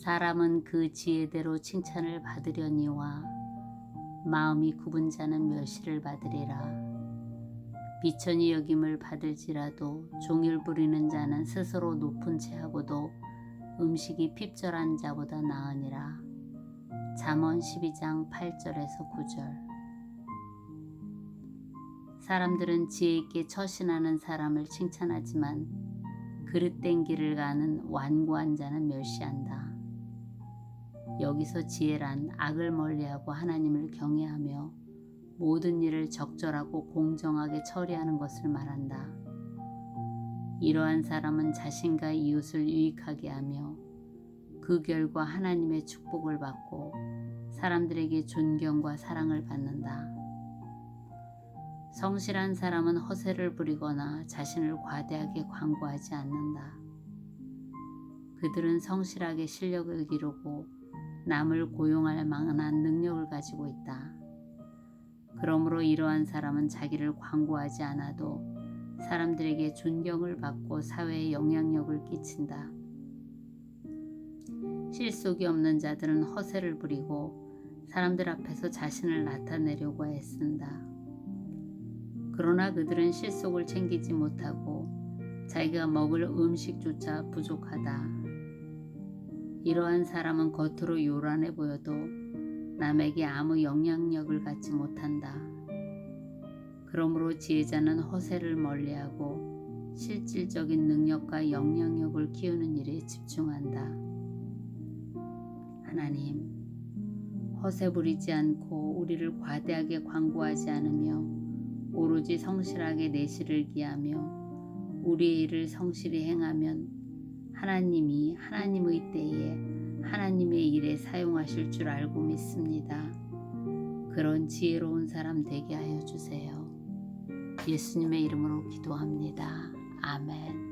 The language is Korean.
사람은 그 지혜대로 칭찬을 받으려니와 마음이 굽은 자는 멸시를 받으리라. 비천이 여김을 받을지라도 종일 부리는 자는 스스로 높은 채하고도 음식이 핍절한 자보다 나으니라. 잠언 12장 8절에서 9절. 사람들은 지혜 있게 처신하는 사람을 칭찬하지만 그릇된 길을 가는 완고한 자는 멸시한다. 여기서 지혜란 악을 멀리하고 하나님을 경외하며 모든 일을 적절하고 공정하게 처리하는 것을 말한다. 이러한 사람은 자신과 이웃을 유익하게 하며 그 결과 하나님의 축복을 받고 사람들에게 존경과 사랑을 받는다. 성실한 사람은 허세를 부리거나 자신을 과대하게 광고하지 않는다. 그들은 성실하게 실력을 기르고 남을 고용할 만한 능력을 가지고 있다. 그러므로 이러한 사람은 자기를 광고하지 않아도 사람들에게 존경을 받고 사회에 영향력을 끼친다. 실속이 없는 자들은 허세를 부리고 사람들 앞에서 자신을 나타내려고 애쓴다. 그러나 그들은 실속을 챙기지 못하고 자기가 먹을 음식조차 부족하다. 이러한 사람은 겉으로 요란해 보여도 남에게 아무 영향력을 갖지 못한다. 그러므로 지혜자는 허세를 멀리하고 실질적인 능력과 영향력을 키우는 일에 집중한다. 하나님, 허세 부리지 않고 우리를 과대하게 광고하지 않으며 오로지 성실하게 내실을 기하며 우리의 일을 성실히 행하면 하나님이 하나님의 때에 하나님의 일에 사용하실 줄 알고 믿습니다. 그런 지혜로운 사람 되게 하여 주세요. 예수님의 이름으로 기도합니다. 아멘.